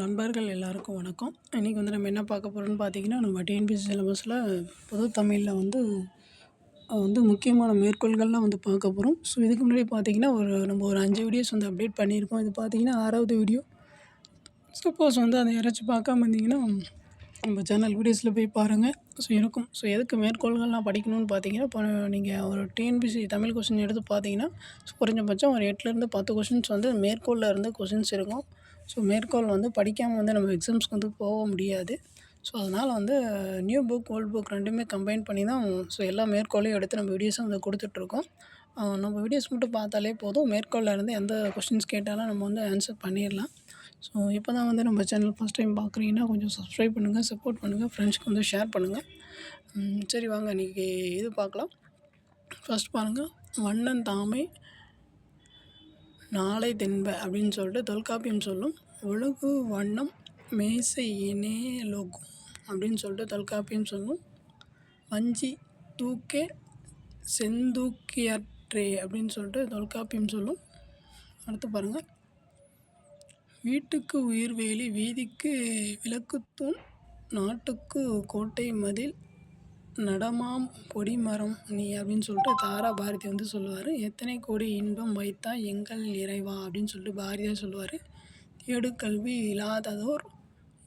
நண்பர்கள் எல்லாருக்கும் வணக்கம். இன்றைக்கி வந்து நம்ம என்ன பார்க்க போகிறோம்னு பார்த்தீங்கன்னா நம்ம டிஎன்பிஎஸ்சி சிலபஸில் பொது தமிழில் வந்து வந்து முக்கியமான மேற்கோள்கள்லாம் வந்து பார்க்க போகிறோம் ஸோ இதுக்கு முன்னாடி பார்த்தீங்கன்னா ஒரு நம்ம ஒரு அஞ்சு வீடியோஸ் வந்து அப்டேட் பண்ணியிருக்கோம். இது பார்த்தீங்கன்னா ஆறாவது வீடியோ சப்போஸ் வந்து அதை யாராச்சும் பார்க்காம இருந்தீங்கன்னா நம்ம சேனல் வீடியோஸில் போய் பாருங்கள் ஸோ இருக்கும். ஸோ எதுக்கு மேற்கோள்கள்லாம் படிக்கணும்னு பார்த்தீங்கன்னா இப்போ நீங்கள் ஒரு டிஎன்பிசி தமிழ் கொஸ்டின் எடுத்து பார்த்தீங்கன்னா குறைஞ்சபட்சம் ஒரு எட்டுலேருந்து பத்து கொஷின்ஸ் வந்து மேற்கோளில் இருந்து கொஷின்ஸ் இருக்கும். ஸோ மேற்கோள் வந்து படிக்காமல் வந்து நம்ம எக்ஸாம்ஸ்க்கு வந்து போக முடியாது. ஸோ அதனால் வந்து நியூ புக் ஓல்ட் புக் ரெண்டுமே கம்பைன் பண்ணி தான் ஸோ எல்லா மேற்கோளையும் எடுத்து நம்ம வீடியோஸும் வந்து கொடுத்துட்ருக்கோம் நம்ம வீடியோஸ் மட்டும் பார்த்தாலே போதும். மேற்கோளில் இருந்து எந்த கொஷின்ஸ் கேட்டாலும் நம்ம வந்து ஆன்சர் பண்ணிடலாம். ஸோ இப்போ தான் வந்து நம்ம சேனல் ஃபஸ்ட் டைம் பார்க்குறீங்கன்னா கொஞ்சம் சப்ஸ்கிரைப் பண்ணுங்கள் சப்போர்ட் பண்ணுங்கள் ஃப்ரெண்ட்ஸ்க்கு வந்து ஷேர் பண்ணுங்கள் சரி வாங்க இன்றைக்கி இது பார்க்கலாம். ஃபஸ்ட் பாருங்கள் வண்ணன் தாமை நாளை தென்ப அப்படின்னு சொல்லிட்டு தொல்காப்பியம் சொல்லும். ஒழுகு வண்ணம் மேசை இனே லோகும் அப்படின்னு சொல்லிட்டு தொல்காப்பியம் சொல்லும். வஞ்சி தூக்கே செந்தூக்கியற்றே அப்படின்னு சொல்லிட்டு தொல்காப்பியம் சொல்லும். அடுத்து பாருங்கள் வீட்டுக்கு உயிர்வேலி வீதிக்கு விளக்குத்தூண் நாட்டுக்கு கோட்டை மதில் நடமாம் பொடிமரம் நீ அப்படின்னு சொல்லிட்டு தாரா பாரதி வந்து சொல்லுவார். எத்தனை கோடி இன்பம் வைத்தா எங்கள் இறைவா அப்படின்னு சொல்லிட்டு பாரதியார் சொல்லுவார். தேடு இல்லாததோர்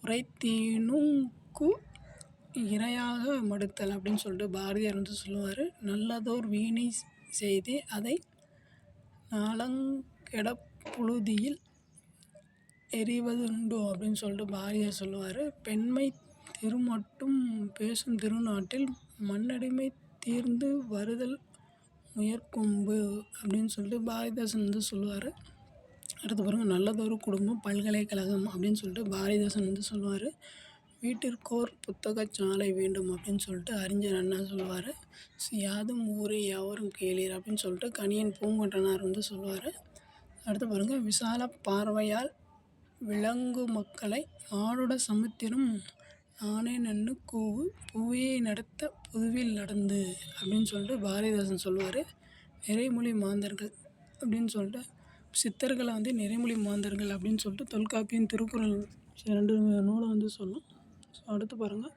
உரைத்தீனுக்கு இரையாக மடுத்தல் அப்படின்னு சொல்லிட்டு பாரதியார் வந்து சொல்லுவார். நல்லதோர் வீணை செய்து அதை நாளங்கெடப் புழுதியில் எறிவதுண்டோ அப்படின்னு சொல்லிட்டு பாரதியார் சொல்லுவார். பெண்மை திருமட்டும் பேசும் திருநாட்டில் மண்ணடிமை தீர்ந்து வருதல் முயற்கொம்பு அப்படின்னு சொல்லிட்டு பாரதிதாசன் வந்து சொல்லுவார். அடுத்து பாருங்கள் நல்லதொரு குடும்பம் பல்கலைக்கழகம் அப்படின்னு சொல்லிட்டு பாரதிதாசன் வந்து சொல்லுவார். வீட்டிற்கோர் புத்தகச்சாலை வேண்டும் அப்படின்னு சொல்லிட்டு அறிஞர் அண்ணா சொல்லுவார். யாதும் ஊரே யாவரும் கேளீர் அப்படின்னு சொல்லிட்டு கணியன் பூங்கொன்றனார் வந்து சொல்லுவார். அடுத்து பாருங்கள் விசால பார்வையால் விலங்கு மக்களை ஆடுட சமுத்திரம் நானே நன்னு கூவு பூவையை நடத்த புதுவில் நடந்து அப்படின்னு சொல்லிட்டு பாரதிதாசன் சொல்லுவார். நிறைமொழி மாந்தர்கள் அப்படின்னு சொல்லிட்டு சித்தர்களை வந்து நிறைமொழி மாந்தர்கள் அப்படின்னு சொல்லிட்டு தொல்காப்பியம் திருக்குறள் ரெண்டு நூலை வந்து சொல்லும். ஸோ அடுத்து பாருங்கள்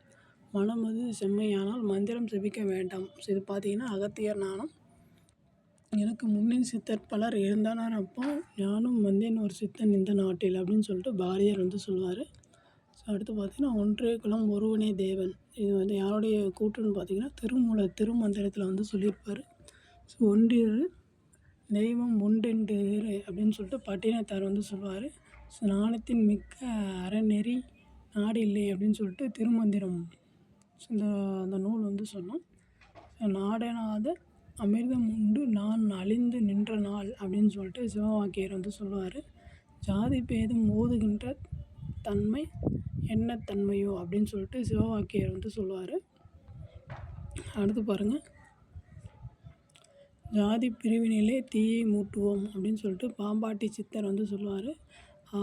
மனம் அது செம்மையானால் மந்திரம் செபிக்க வேண்டாம். ஸோ இது பார்த்தீங்கன்னா அகத்தியர் நாணம். எனக்கு முன்னின் சித்தர் பலர் இருந்தானார் அப்போ ஞானம் வந்தேன் ஒரு சித்தன் இந்த நாட்டில் அப்படின்னு சொல்லிட்டு பாரதியார் வந்து சொல்லுவார். ஸோ அடுத்து பார்த்தீங்கன்னா ஒன்றே குலம் ஒருவனே தேவன். இது வந்து யாருடைய கூற்றுன்னு பார்த்தீங்கன்னா திருமூல திருமந்திரத்தில் வந்து சொல்லியிருப்பார். ஸோ ஒன்றிரு தெய்வம் உண்டென்று அப்படின்னு சொல்லிட்டு பட்டினத்தார் வந்து சொல்லுவார். ஸோ நாணத்தின் மிக்க அறநெறி நாடு இல்லை அப்படின்னு சொல்லிட்டு திருமந்திரம் ஸோ இந்த அந்த நூல் வந்து சொன்னோம். நாடனாத அமிர்தம் உண்டு நான் அழிந்து நின்ற நாள் அப்படின்னு சொல்லிட்டு சிவவாக்கியர் வந்து சொல்லுவார். ஜாதி பேதம் ஓதுகின்ற தன்மை என்ன தன்மையோ அப்படின்னு சொல்லிட்டு சிவவாக்கியர் வந்து சொல்லுவார். அடுத்து பாருங்கள் ஜாதி பிரிவினிலே தீயை மூட்டுவோம் அப்படின்னு சொல்லிட்டு பாம்பாட்டி சித்தர் வந்து சொல்லுவார்.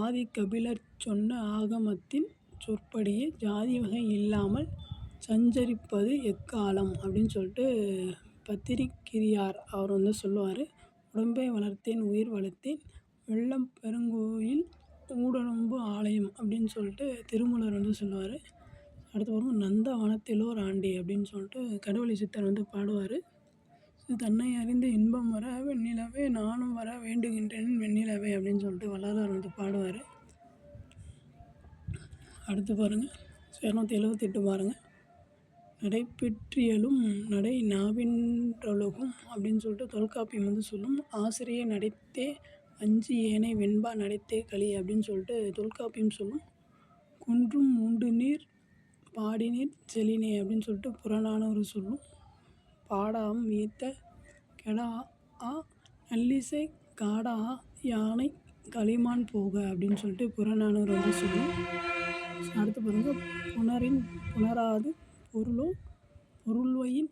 ஆதி கபிலர் சொன்ன ஆகமத்தின் சொற்படியே ஜாதி வகை இல்லாமல் சஞ்சரிப்பது எக்காலம் அப்படின்னு சொல்லிட்டு பத்திரிக்கிரியார் அவர் வந்து சொல்லுவார். உடம்பை வளர்த்தேன் உயிர் வளர்த்தேன் வெள்ளம் பெருங்கோயில் ஊடலம்பு ஆலயம் அப்படின்னு சொல்லிட்டு திருமூலர் வந்து சொல்லுவார். அடுத்து வரும் நந்தவனத்திலோர் ஆண்டி அப்படின்னு சொல்லிட்டு கடவுளை சித்தர் வந்து பாடுவார். தன்னை அறிந்து இன்பம் வர வெண்ணிலவே நானும் வர வேண்டுகின்றேன் வெண்ணிலவே அப்படின்னு சொல்லிட்டு வள்ளலார் வந்து பாடுவார். அடுத்து பாருங்கள் இரநூத்தி எழுவத்தெட்டு பாருங்கள் நடைபெற்றியலும் நடை நாவின்றொழுகும் அப்படின்னு சொல்லிட்டு தொல்காப்பியம் வந்து சொல்லும். ஆசிரியை நடைத்தே அஞ்சு ஏனை வெண்பா நடைத்தே களி அப்படின்னு சொல்லிட்டு தொல்காப்பியம் சொல்லும். குன்றும் உண்டு நீர் பாடினீர் செலினே அப்படின்னு சொல்லிட்டு புறநானூறு சொல்லும். பாடாம் மீத்த கெடா ஆ நல்லிசை காடா யானை களிமான் போக அப்படின்னு சொல்லிட்டு புறநானூறு வந்து சொல்லும். அடுத்து பாருங்கள் புணரின் புணராது பொருளும் பொருள்வையின்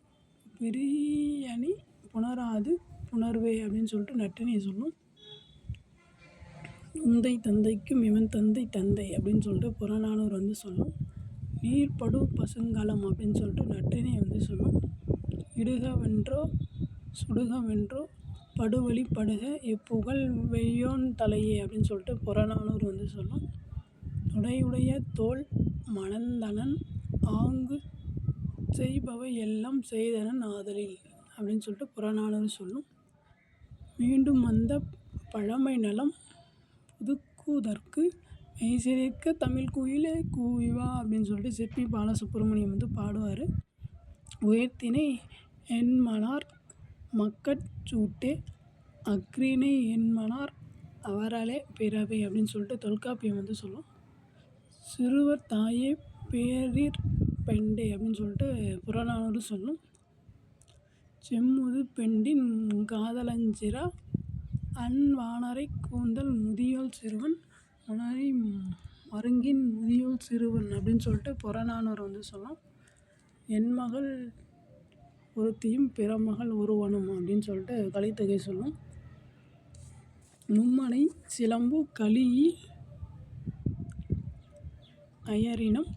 பிரியணி புணராது புணர்வே அப்படின்னு சொல்லிட்டு நட்டினை சொல்லும். உந்தை தந்தைக்கும் இவன் தந்தை தந்தை அப்படின்னு சொல்லிட்டு புறநானூர் வந்து சொல்லும். நீர்படு பசுங்கலம் அப்படின்னு சொல்லிட்டு நட்டினை வந்து சொல்லும். இடுகவென்றோ சுடுகவென்றோ படுவழி படுக எப்புகழ் வெய்யோன் தலையே அப்படின்னு சொல்லிட்டு புறநானூறு வந்து சொல்லும். தொடையுடைய தோள் மணந்தனன் ஆங்கு செய்பவை எல்லாம் செய்தனன் ஆதலில் அப்படின்னு சொல்லிட்டு புறநானூறு சொல்லும். மீண்டும் வந்த பழமை நலம் புதுக்குதற்கு மெய்சிலிர்க்க தமிழ் குயிலே கூவி வா அப்படின்னு சொல்லிட்டு சிற்பி பாலசுப்ரமணியம் வந்து பாடுவார். உயர்த்தினை என்மனார் மக்கட் சூட்டே அஃறிணை என்மனார் அவராலே பிறப்பே அப்படின்னு சொல்லிட்டு தொல்காப்பியம் வந்து சொல்லும். சிறுவர் தாயே பேரிற் பெண்டே அப்படின்னு சொல்லிட்டு புறநானூறு சொல்லும். செம்முது பெண்டின் காதலஞ்சிரா அன்வானரை கூந்தல் முதியோள் சிறுவன் மணரை மருங்கின் முதியோள் சிறுவன் அப்படின்னு சொல்லிட்டு புறநானூறு வந்து சொல்லும். என் மகள் ஒருத்தியும் பிறமகள் ஒருவனும் அப்படின்னு சொல்லிட்டு கலித்தொகை சொல்லும். நும்மனை சிலம்பு கழீஇ அயரினம்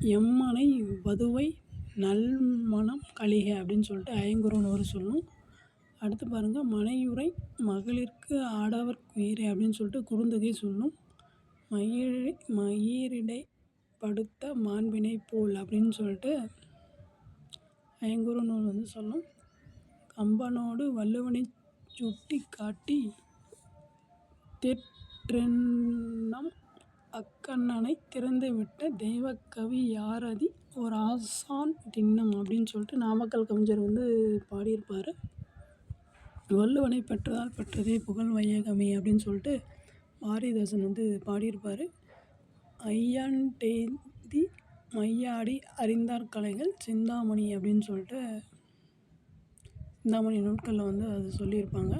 எம்மனை வதுவை நல்மணம் கழிக அப்படின்னு சொல்லிட்டு ஐங்குறுநூறு சொல்லும். அடுத்து பாருங்கள் மனையுறை மகளிர்க்கு ஆடவர் உயிரை அப்படின்னு சொல்லிட்டு குறுந்தொகை சொல்லும். மயிரி மயிரிடை படுத்த மாண்பினை போல் அப்படின்னு சொல்லிட்டு ஐங்குறுநூறு வந்து சொல்லும் கம்பனோடு வள்ளுவனைச் சுட்டி காட்டி தெற்றென்னம் அக்கண்ணனைத் திறந்துவிட்ட தெய்வக்கவி யாரதி ஓர் ஆசான் திண்ணம் அப்படின்னு சொல்லிட்டு நாமக்கல் கவிஞர் வந்து பாடியிருப்பார். வள்ளுவனை பெற்றதால் பெற்றதே புகழ் வையகமே அப்படின்னு சொல்லிட்டு பாரதிதாசன் வந்து பாடியிருப்பார். ஐயாண்டேந்தி மையாடி அறிந்தார் கலைகள் சிந்தாமணி அப்படின்னு சொல்லிட்டு சிந்தாமணி நூட்களில் வந்து அது சொல்லியிருப்பாங்க.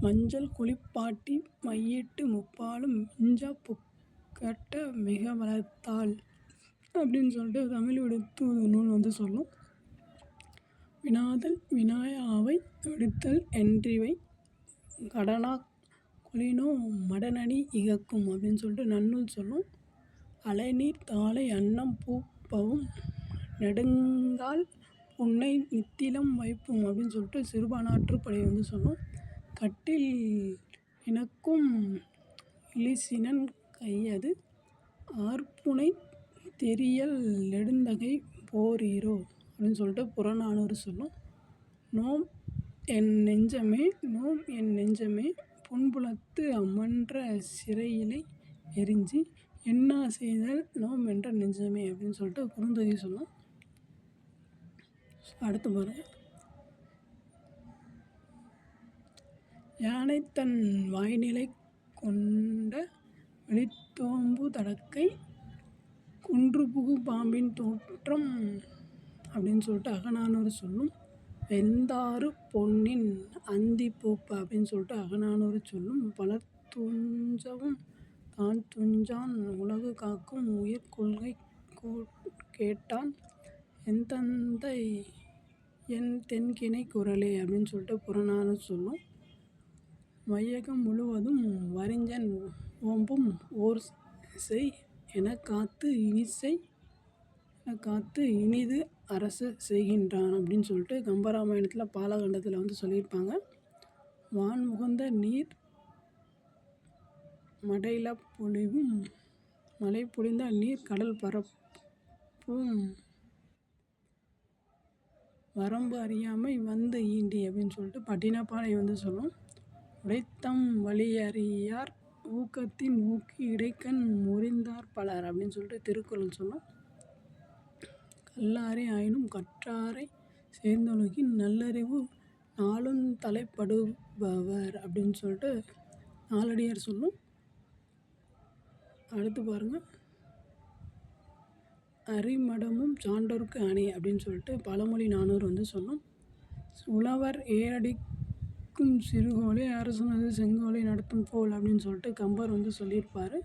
மஞ்சள் குளிப்பாட்டி மையிட்டு முப்பாலும் மிஞ்சா புக்கட்ட மிக வளர்த்தாள் அப்படின்னு சொல்லிட்டு தமிழ் விடுத்து நூல் வந்து சொல்லும். வினாதல் வினாயாவை விடுத்தல் என்றிவை கடனாக் குளினோ மடனடி இகக்கும் அப்படின்னு சொல்லிட்டு நன்னூல் சொல்லும். அலைநீர் தாழை அன்னம் பூப்பவும் நெடுங்கால் புன்னை நித்திலம் வைப்பும் அப்படின்னு சொல்லிட்டு சிறுபானாற்றுப்படை வந்து சொல்லும் கட்டில் இனக்கும் இழிசினன் கையது ஆர்ப்புனை தெரியல் நெடுந்தகை போரீரோ அப்படின்னு சொல்லிட்டு புறநானூறு சொல்லும் நோம் என் நெஞ்சமே நோம் என் நெஞ்சமே புன்புலத்து அம்மன்ற சிறையிலை எரிஞ்சி என்ன செய்தல் நோம் என்ற நெஞ்சமே அப்படின்னு சொல்லிட்டு குறுந்தொகை சொல்லும் அடுத்து பாருங்கள் யானை தன் வாய்நிலை கொண்ட வெளித்தோம்பு தடக்கை குன்று புகு பாம்பின் தோற்றம் அப்படின்னு சொல்லிட்டு அகநானூறு சொல்லும். வெந்தாறு பொன்னின் அந்தி பூப்ப அப்படின்னு சொல்லிட்டு அகநானூறு சொல்லும். பலர் துஞ்சவும் தான் துஞ்சான் உலகு காக்கும் உயிர் கொள்கை கேட்டான். என் தந்தை என் தென்கிணை குரலே அப்படின்னு சொல்லிட்டு புறநானூறு சொல்லும். வையகம் முழுவதும் வரிஞ்சன் ஓம்பும் ஓர் செய் எனக் காத்து இனிசை எனக் காத்து இனிது அரசு செய்கின்றான் அப்படின்னு சொல்லிட்டு கம்பராமாயணத்தில் பாலகண்டத்தில் வந்து சொல்லியிருப்பாங்க. வான் முகந்த நீர் மடையில பொழிவும் மழை பொழிந்தால் நீர் கடல் பரப்பும். வரம்பு அறியாமை வந்து ஈண்டி அப்படின்னு சொல்லிட்டு பட்டினப்பாலை வந்து சொல்லும். உடைத்தம் வழியறியார் ஊக்கத்தின் ஊக்கி இடைக்கண் முறிந்தார் பலர் அப்படின்னு சொல்லிட்டு திருக்குறள் சொல்லும். கல்லாரை ஆயினும் கற்றாரை சேர்ந்தொழுகின் நல்லறிவு நாளும் தலைப்படுபவர் அப்படின்னு சொல்லிட்டு நாலடியார் சொல்லும். அடுத்து பாருங்கள் அரிமடமும் சான்றோர்க்கு அணி அப்படின்னு சொல்லிட்டு பழமொழி நானூறு வந்து சொன்னோம் உழவர் ஏரடிக்கும் சிறுகோலை அரசனது செங்கோலை நடத்தும் போல் அப்படின்னு சொல்லிட்டு கம்பர் வந்து சொல்லியிருப்பார்.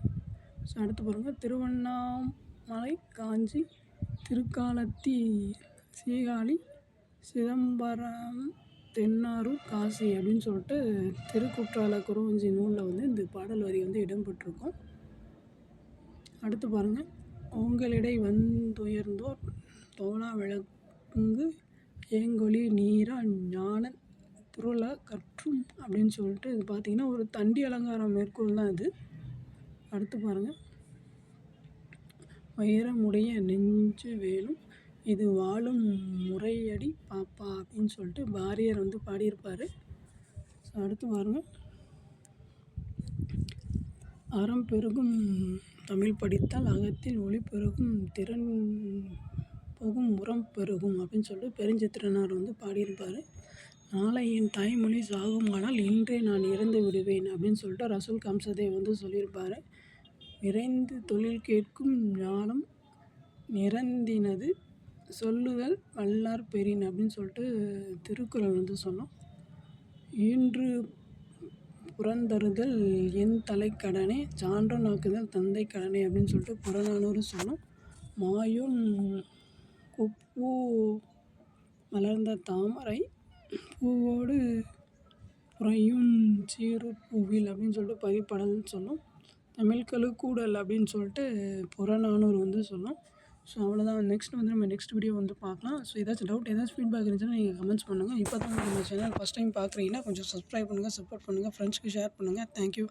ஸோ அடுத்து பாருங்கள் திருவண்ணாமலை காஞ்சி திருக்காலத்தி சீகாழி சிதம்பரம் தென்னாரூர் காசி அப்படின்னு சொல்லிட்டு திருக்குற்றால குறவஞ்சி நூலில் வந்து இந்த பாடல் வரி வந்து இடம்பெற்றிருக்கும் அடுத்து பாருங்கள் உங்களிடை வந்துயர்ந்தோர் தோலா விளங்கு ஏங்கொழி நீரா ஞான துறள கற்றும் அப்படின்னு சொல்லிட்டு இது பார்த்திங்கன்னா ஒரு தண்டி அலங்காரம் மேற்கோள் தான் இது. அடுத்து பாருங்கள் வைரமுடைய நெஞ்சு வேலும் இது வாழும் முறையடி பாப்பா அப்படின்னு சொல்லிட்டு பாரியர் வந்து பாடியிருப்பார். ஸோ அடுத்து பாருங்கள் அறம் பெருகும் தமிழ் படித்தால் அகத்தில் ஒளி பெருகும் திறன் போகும் உரம் பெருகும் அப்படின்னு சொல்லிட்டு பெருஞ்சித்திரனார் வந்து பாடியிருப்பார். நாளை என் தாய்மொழி சாகுமானால் இன்றே நான் இறந்து விடுவேன் அப்படின்னு சொல்லிட்டு ரசூல் கம்சதே வந்து சொல்லியிருப்பார். விரைந்து தொழில் கேட்கும் ஞானம் நிறந்தினது சொல்லுதல் வல்லார் பெரியன் அப்படின்னு சொல்லிட்டு திருக்குறள் வந்து சொன்னோம். இன்று புறந்தருதல் என் தலைக்கடனே சான்றோனாக்குதல் தந்தை கடனே அப்படின்னு சொல்லிட்டு புறநானூறு சொன்னோம். மாயோன் குப்பூ மலர்ந்த தாமரை பூவோடு புறையும் சீரு பூவில் அப்படின்னு சொல்லிட்டு பதிப்படல்னு சொன்னோம். தமிழ்கழு கூடல் அப்படின்னு சொல்லிட்டு புறநானூறு வந்து சொன்னோம். ஸோ அவ்வளோதான் நெக்ஸ்ட் வந்து நம்ம நெக்ஸ்ட் வீடியோ வந்து பார்க்கலாம். ஸோ ஏதாச்சும் டவுட் ஏதாச்சும் ஃபீட்பேக் இருந்துச்சுன்னா நீங்கள் கமெண்ட்ஸ் பண்ணுங்கள் இப்போ தான் நம்ம சேனல் ஃபஸ்ட் டைம் பார்க்குறீங்கன்னா கொஞ்சம் சப்ஸ்கிரைப் பண்ணுங்கள் சப்போர்ட் பண்ணுங்கள் ஃப்ரெண்ட்ஸ்க்கு ஷேர் பண்ணுங்கள் தேங்க்யூ